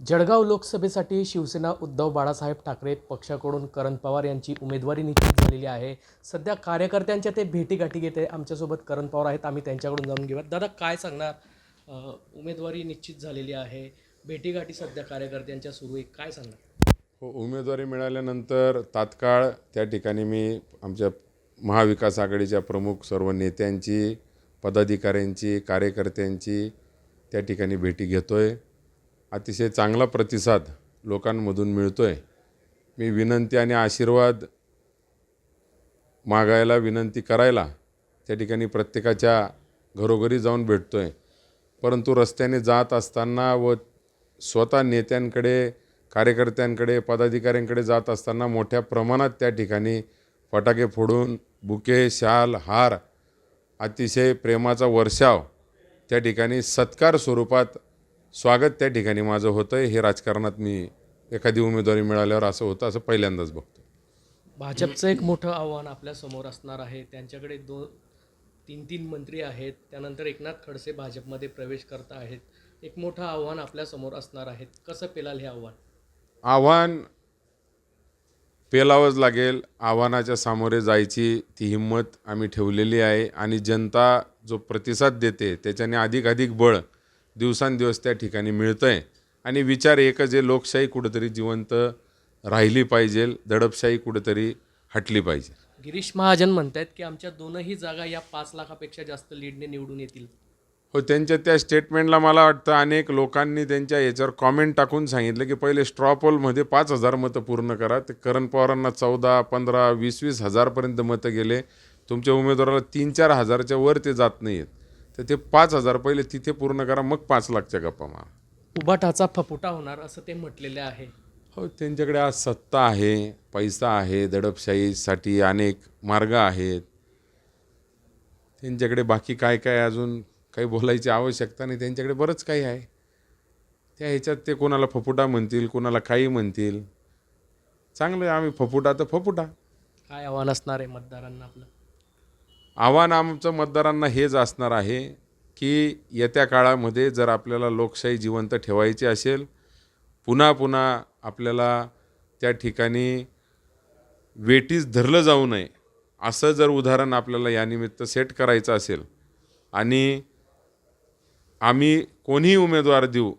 जळगाव लोकसभेसाठी शिवसेना उद्धव बाळासाहेब ठाकरे पक्षाकडून करण पवार यांची उमेदवारी निश्चित झालेली आहे. सध्या कार्यकर्त्यांच्या ते भेटीगाठी घेते आमच्यासोबत करण पवार आहेत. आम्ही त्यांच्याकडून जाणून घेऊयात. दादा काय सांगणार? उमेदवारी निश्चित झालेली आहे. भेटीगाठी सध्या कार्यकर्त्यांच्या सुरू आहे. काय सांगणार? हो उमेदवारी मिळाल्यानंतर तात्काळ त्या ठिकाणी मी आमच्या महाविकास आघाडीच्या प्रमुख सर्व नेत्यांची पदाधिकाऱ्यांची कार्यकर्त्यांची त्या ठिकाणी भेटी घेतो आहे अतिशय चांगला प्रतिसाद लोकांमधून मिळतो आहे मी विनंती आणि आशीर्वाद मागायला विनंती करायला त्या ठिकाणी प्रत्येकाच्या घरोघरी जाऊन भेटतो आहे परंतु रस्त्याने जात असताना व स्वतः नेत्यांकडे कार्यकर्त्यांकडे पदाधिकाऱ्यांकडे जात असताना मोठ्या प्रमाणात त्या ठिकाणी फटाके फोडून बुके शाल हार अतिशय प्रेमाचा वर्षाव त्या ठिकाणी सत्कार स्वरूपात स्वागत त्या ठिकाणी माझं होतं आहे हे राजकारणात मी एखादी उमेदवारी मिळाल्यावर असं होतं असं पहिल्यांदाच बघतो भाजपचं एक मोठं आव्हान आपल्यासमोर असणार आहे. त्यांच्याकडे दोन तीन तीन मंत्री आहेत. त्यानंतर एकनाथ खडसे भाजपमध्ये प्रवेश करत आहेत. एक मोठं आव्हान आपल्यासमोर असणार आहे. कसं पेलाल हे आव्हान? आव्हान पेलावंच लागेल. आव्हानाच्या सामोरे जायची ती हिंमत आम्ही ठेवलेली आहे. आणि जनता जो प्रतिसाद देते त्याच्याने अधिकाधिक बळ दिवसांदिवस त्या ठिकाणी मिळतं आहे आणि विचार एकच आहे लोकशाही कुठंतरी जिवंत राहिली पाहिजे दडपशाही कुठंतरी हटली पाहिजे. गिरीश महाजन म्हणतायत की आमच्या दोनही जागा या पाच लाखापेक्षा जास्त लीडने निवडून येतील. हो त्यांच्या त्या स्टेटमेंटला मला वाटतं अनेक लोकांनी त्यांच्या याच्यावर कॉमेंट टाकून सांगितलं की पहिले स्ट्रॉ पोलमध्ये पाच हजार मतं पूर्ण करा. ते करण पवारांना चौदा पंधरा वीस वीस हजारपर्यंत मतं गेले. तुमच्या उमेदवाराला तीन चार हजारच्या वर ते जात नाही आहेत तर ते पाच हजार पहिले तिथे पूर्ण करा मग पाच लाखच्या गप्पा मारा. उबाटाचा फपुटा होणार असं ते म्हटलेले आहे. हो त्यांच्याकडे आज सत्ता आहे पैसा आहे दडपशाहीसाठी अनेक मार्ग आहेत. त्यांच्याकडे बाकी काय काय अजून काही बोलायची आवश्यकता नाही त्यांच्याकडे बरंच काही आहे. त्या ह्याच्यात ते कोणाला फपुटा म्हणतील कोणाला काही म्हणतील. चांगलं आहे आम्ही फपुटा तर फपुटा. काय आव्हान असणार आहे मतदारांना आपलं? आव्हान आमचं मतदारांना हेच असणार आहे की येत्या काळामध्ये जर आपल्याला लोकशाही जिवंत ठेवायची असेल पुन्हा पुन्हा आपल्याला त्या ठिकाणी वेटीस धरलं जाऊ नये असं जर उदाहरण आपल्याला यानिमित्त सेट करायचं असेल. आणि आम्ही कोणीही उमेदवार देऊ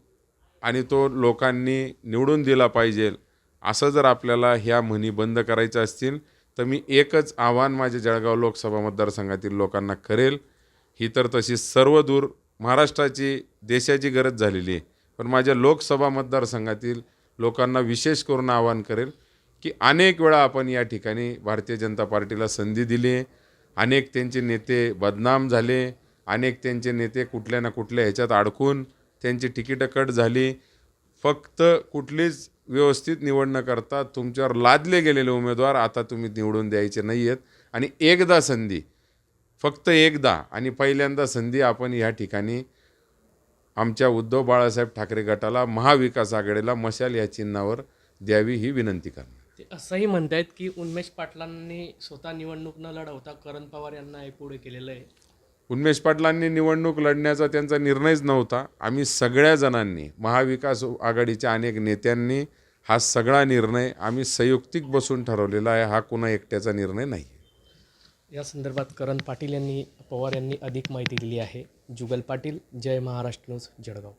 आणि तो लोकांनी निवडून दिला पाहिजे असं जर आपल्याला ह्या म्हणी बंद करायच्या असतील तर मी एकच आव्हान माझ्या जळगाव लोकसभा मतदारसंघातील लोकांना करेल. ही तर तशी सर्व दूर महाराष्ट्राची देशाची गरज झालेली आहे. पण माझ्या लोकसभा मतदारसंघातील लोकांना विशेष करून आवाहन करेल की अनेक वेळा आपण या ठिकाणी भारतीय जनता पार्टीला संधी दिली आहे. अनेक त्यांचे नेते बदनाम झाले. अनेक त्यांचे नेते कुठल्या ना कुठल्या ह्याच्यात अडकून त्यांची तिकीटं कट झाली. फक्त कुठलीच व्यवस्थित निवड न करता तुमच्यावर लादले गेलेले उमेदवार आता तुम्ही निवडून द्यायचे नाही आहेत आणि एकदा संधी फक्त एकदा आणि पहिल्यांदा संधी आपण या ठिकाणी आमच्या उद्धव बाळासाहेब ठाकरे गटाला महाविकास आघाडीला मशाल या चिन्हावर द्यावी ही विनंती करणार. ते असंही म्हणतायत की उन्मेष पाटलांनी स्वतः निवडणूक न लढवता करण पवार यांना हे पुढे केलेलं आहे. उन्मेष पाटलांनी निवडणूक लढण्याचा त्यांचा निर्णयच नव्हता. आम्ही सगळ्या जणांनी महाविकास आघाडीच्या अनेक नेत्यांनी हा सगळा निर्णय आम्ही संयुक्तिक बसून ठरवलेला आहे. हा कुणा एकट्याचा निर्णय नाही. या संदर्भात करण पाटील यांनी पवार यांनी अधिक माहिती दिली आहे. जुगल पाटील जय महाराष्ट्र न्यूज जळगाव.